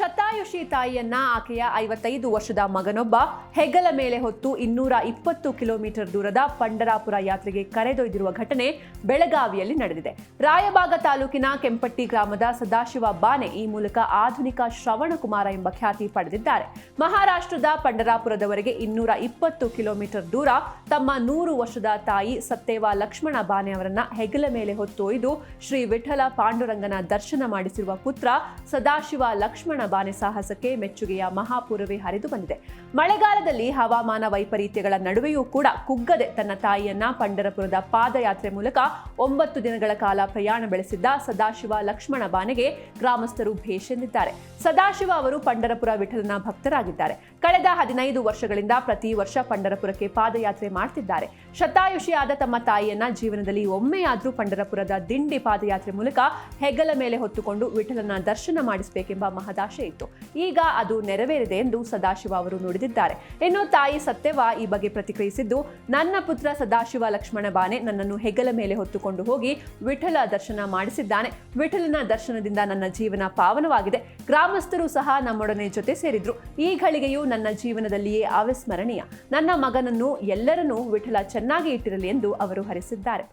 ಶತಾಯುಷಿ ತಾಯಿಯನ್ನ ಆಕೆಯ ಐವತ್ತೈದು ವರ್ಷದ ಮಗನೊಬ್ಬ ಹೆಗಲ ಮೇಲೆ ಹೊತ್ತು ಇನ್ನೂರ ಇಪ್ಪತ್ತು ಕಿಲೋಮೀಟರ್ ದೂರದ ಪಂಡರಾಪುರ ಯಾತ್ರೆಗೆ ಕರೆದೊಯ್ದಿರುವ ಘಟನೆ ಬೆಳಗಾವಿಯಲ್ಲಿ ನಡೆದಿದೆ. ರಾಯಬಾಗ ತಾಲೂಕಿನ ಕೆಂಪಟ್ಟಿ ಗ್ರಾಮದ ಸದಾಶಿವ ಬಾನೆ ಈ ಮೂಲಕ ಆಧುನಿಕ ಶ್ರವಣಕುಮಾರ ಎಂಬ ಖ್ಯಾತಿ ಪಡೆದಿದ್ದಾರೆ. ಮಹಾರಾಷ್ಟ್ರದ ಪಂಡರಾಪುರದವರೆಗೆ ಇನ್ನೂರ ಇಪ್ಪತ್ತು ಕಿಲೋಮೀಟರ್ ದೂರ ತಮ್ಮ ನೂರು ವರ್ಷದ ತಾಯಿ ಸತ್ತೇವ ಲಕ್ಷ್ಮಣ ಬಾನೆ ಅವರನ್ನ ಹೆಗಲ ಮೇಲೆ ಹೊತ್ತೊಯ್ದು ಶ್ರೀ ವಿಠಲ ಪಾಂಡುರಂಗನ ದರ್ಶನ ಮಾಡಿಸಿರುವ ಪುತ್ರ ಸದಾಶಿವ ಲಕ್ಷ್ಮಣ ಬಾನೆ ಸಾಹಸಕ್ಕೆ ಮೆಚ್ಚುಗೆಯ ಮಹಾಪೂರವೇ ಹರಿದು ಬಂದಿದೆ. ಮಳೆಗಾಲದಲ್ಲಿ ಹವಾಮಾನ ವೈಪರೀತ್ಯಗಳ ನಡುವೆಯೂ ಕೂಡ ಕುಗ್ಗದೆ ತನ್ನ ತಾಯಿಯನ್ನ ಪಂಡರಪುರದ ಪಾದಯಾತ್ರೆ ಮೂಲಕ ಒಂಬತ್ತು ದಿನಗಳ ಕಾಲ ಪ್ರಯಾಣ ಬೆಳೆಸಿದ್ದ ಸದಾಶಿವ ಲಕ್ಷ್ಮಣ ಬಾನೆಗೆ ಗ್ರಾಮಸ್ಥರು ಭೇಷೆಂದಿದ್ದಾರೆ ಸದಾಶಿವ ಅವರು ಪಂಡರಪುರ ವಿಠಲನ ಭಕ್ತರಾಗಿದ್ದಾರೆ. ಕಳೆದ ಹದಿನೈದು ವರ್ಷಗಳಿಂದ ಪ್ರತಿ ವರ್ಷ ಪಂಡರಪುರಕ್ಕೆ ಪಾದಯಾತ್ರೆ ಮಾಡ್ತಿದ್ದಾರೆ. ಶತಾಯುಷಿಯಾದ ತಮ್ಮ ತಾಯಿಯನ್ನ ಜೀವನದಲ್ಲಿ ಒಮ್ಮೆಯಾದ್ರೂ ಪಂಡರಪುರದ ದಿಂಡಿ ಪಾದಯಾತ್ರೆ ಮೂಲಕ ಹೆಗಲ ಮೇಲೆ ಹೊತ್ತುಕೊಂಡು ವಿಠಲನ ದರ್ಶನ ಮಾಡಿಸಬೇಕೆಂಬ ಮಹದಾಶೆ ಇತ್ತು. ಈಗ ಅದು ನೆರವೇರಿದೆ ಎಂದು ಸದಾಶಿವ ಅವರು ನುಡಿದಿದ್ದಾರೆ. ಇನ್ನು ತಾಯಿ ಸತ್ಯವ ಈ ಬಗ್ಗೆ ಪ್ರತಿಕ್ರಿಯಿಸಿದ್ದು, ನನ್ನ ಪುತ್ರ ಸದಾಶಿವ ಲಕ್ಷ್ಮಣ ಬಾನೆ ನನ್ನನ್ನು ಹೆಗಲ ಮೇಲೆ ಹೊತ್ತುಕೊಂಡು ಹೋಗಿ ವಿಠಲ ದರ್ಶನ ಮಾಡಿಸಿದ್ದಾನೆ. ವಿಠಲನ ದರ್ಶನದಿಂದ ನನ್ನ ಜೀವನ ಪಾವನವಾಗಿದೆ. ಗ್ರಾಮಸ್ಥರು ಸಹ ನಮ್ಮೊಡನೆ ಜೊತೆ ಸೇರಿದ್ರು. ಈ ಘಳಿಗೆಯೂ ನನ್ನ ಜೀವನದಲ್ಲಿಯೇ ಅವಿಸ್ಮರಣೀಯ. ನನ್ನ ಮಗನನ್ನು ಎಲ್ಲರನ್ನೂ ವಿಠಲ ಚೆನ್ನಾಗಿ ಇಟ್ಟಿರಲಿ ಎಂದು ಅವರು ಹರಿಸಿದ್ದಾರೆ.